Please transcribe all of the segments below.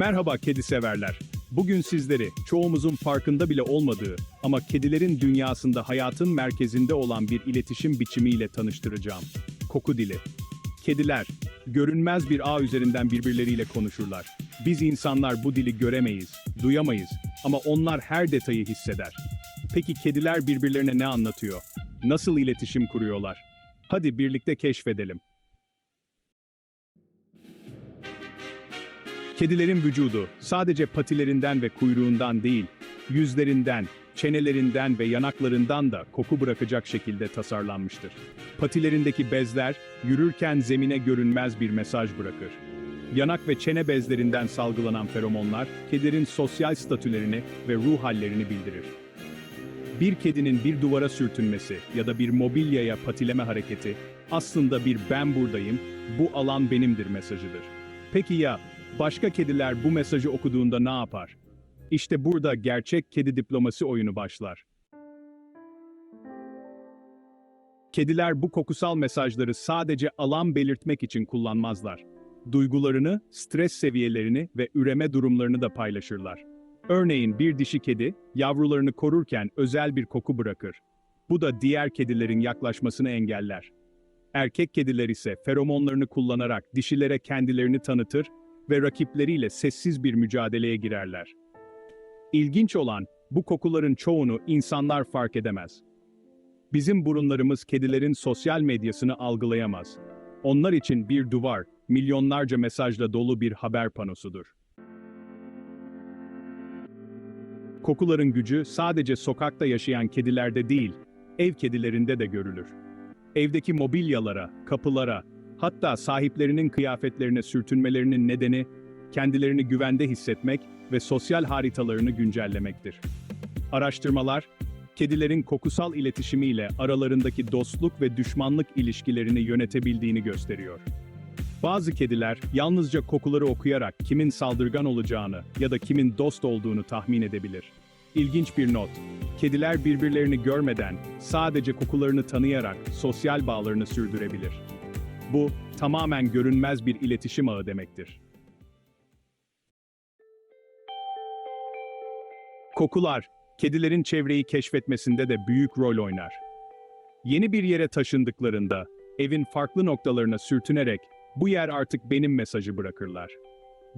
Merhaba kedi severler. Bugün sizleri çoğumuzun farkında bile olmadığı ama kedilerin dünyasında hayatın merkezinde olan bir iletişim biçimiyle tanıştıracağım. Koku dili. Kediler görünmez bir ağ üzerinden birbirleriyle konuşurlar. Biz insanlar bu dili göremeyiz, duyamayız ama onlar her detayı hisseder. Peki kediler birbirlerine ne anlatıyor? Nasıl iletişim kuruyorlar? Hadi birlikte keşfedelim. Kedilerin vücudu sadece patilerinden ve kuyruğundan değil, yüzlerinden, çenelerinden ve yanaklarından da koku bırakacak şekilde tasarlanmıştır. Patilerindeki bezler yürürken zemine görünmez bir mesaj bırakır. Yanak ve çene bezlerinden salgılanan feromonlar kedilerin sosyal statülerini ve ruh hallerini bildirir. Bir kedinin bir duvara sürtünmesi ya da bir mobilyaya patileme hareketi aslında bir ben buradayım, bu alan benimdir mesajıdır. Peki ya başka kediler bu mesajı okuduğunda ne yapar? İşte burada gerçek kedi diplomasi oyunu başlar. Kediler bu kokusal mesajları sadece alan belirtmek için kullanmazlar. Duygularını, stres seviyelerini ve üreme durumlarını da paylaşırlar. Örneğin bir dişi kedi, yavrularını korurken özel bir koku bırakır. Bu da diğer kedilerin yaklaşmasını engeller. Erkek kediler ise feromonlarını kullanarak dişilere kendilerini tanıtır ve rakipleriyle sessiz bir mücadeleye girerler. İlginç olan, bu kokuların çoğunu insanlar fark edemez. Bizim burunlarımız kedilerin sosyal medyasını algılayamaz. Onlar için bir duvar, milyonlarca mesajla dolu bir haber panosudur. Kokuların gücü sadece sokakta yaşayan kedilerde değil, ev kedilerinde de görülür. Evdeki mobilyalara, kapılara, hatta sahiplerinin kıyafetlerine sürtünmelerinin nedeni, kendilerini güvende hissetmek ve sosyal haritalarını güncellemektir. Araştırmalar, kedilerin kokusal iletişimiyle aralarındaki dostluk ve düşmanlık ilişkilerini yönetebildiğini gösteriyor. Bazı kediler yalnızca kokuları okuyarak kimin saldırgan olacağını ya da kimin dost olduğunu tahmin edebilir. İlginç bir not. Kediler birbirlerini görmeden, sadece kokularını tanıyarak sosyal bağlarını sürdürebilir. Bu, tamamen görünmez bir iletişim ağı demektir. Kokular, kedilerin çevreyi keşfetmesinde de büyük rol oynar. Yeni bir yere taşındıklarında, evin farklı noktalarına sürtünerek, bu yer artık benim mesajı bırakırlar.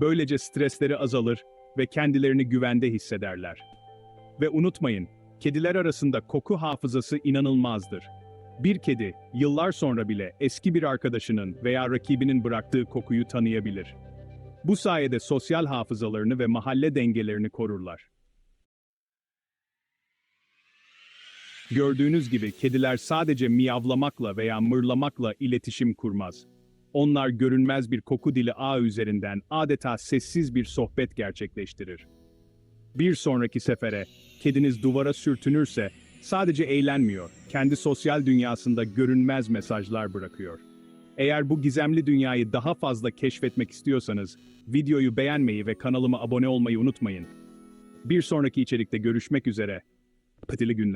Böylece stresleri azalır ve kendilerini güvende hissederler. Ve unutmayın, kediler arasında koku hafızası inanılmazdır. Bir kedi, yıllar sonra bile eski bir arkadaşının veya rakibinin bıraktığı kokuyu tanıyabilir. Bu sayede sosyal hafızalarını ve mahalle dengelerini korurlar. Gördüğünüz gibi kediler sadece miyavlamakla veya mırlamakla iletişim kurmaz. Onlar görünmez bir koku dili ağ üzerinden adeta sessiz bir sohbet gerçekleştirir. Bir sonraki sefere kediniz duvara sürtünürse sadece eğlenmiyor, kendi sosyal dünyasında görünmez mesajlar bırakıyor. Eğer bu gizemli dünyayı daha fazla keşfetmek istiyorsanız videoyu beğenmeyi ve kanalıma abone olmayı unutmayın. Bir sonraki içerikte görüşmek üzere. Patili günler.